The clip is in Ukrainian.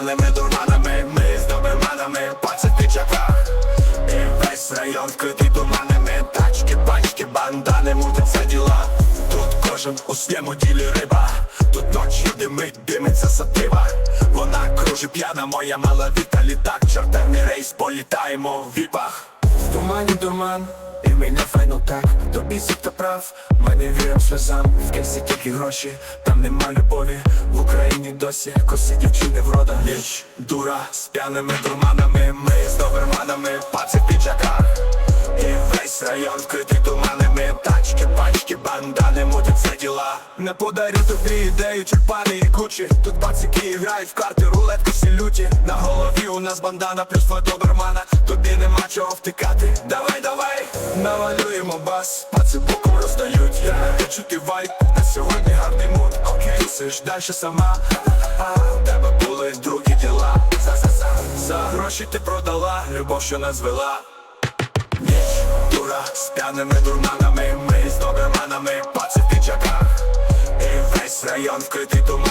п'яними дурманами, ми з доберманами по цих І весь район вкритий туманами Тачки, пачки, бандани, мутиться діла Тут кожен у своєму ділі риба Тут ночі димить, димиться сатива Вона кружи п'яна, моя мала віта літак Чортерний рейс, політаємо в віпах В тумані дурман і мене файно так, тобі та прав, ми не вірим сльозам, в кінці тільки гроші, там нема любові, в Україні досі. Коси дівчини врода Ліч, дура, з п'яними дурманами, ми з доберманами, паци в піджаках. І весь район вкритий туманами, тачки, пачки, бандани, мутять це діла. Не подарю тобі ідею, черпани і кучі Тут пацики грають в карти, рулетки всі люті. На голові у нас бандана, плюс фото добермана. Тобі нема чого втикати, давай, давай Навалюємо бас, паци боком роздають Я не чути вайп, на сьогодні гарний мут Окей, ти сиш далі сама. А, у тебе були другі діла. За, гроші ти продала, любов, що нас звела. Ніч, дура, з п'яними дурманами. Ми з доберманами, паци в піджаках. І весь район вкритий туманами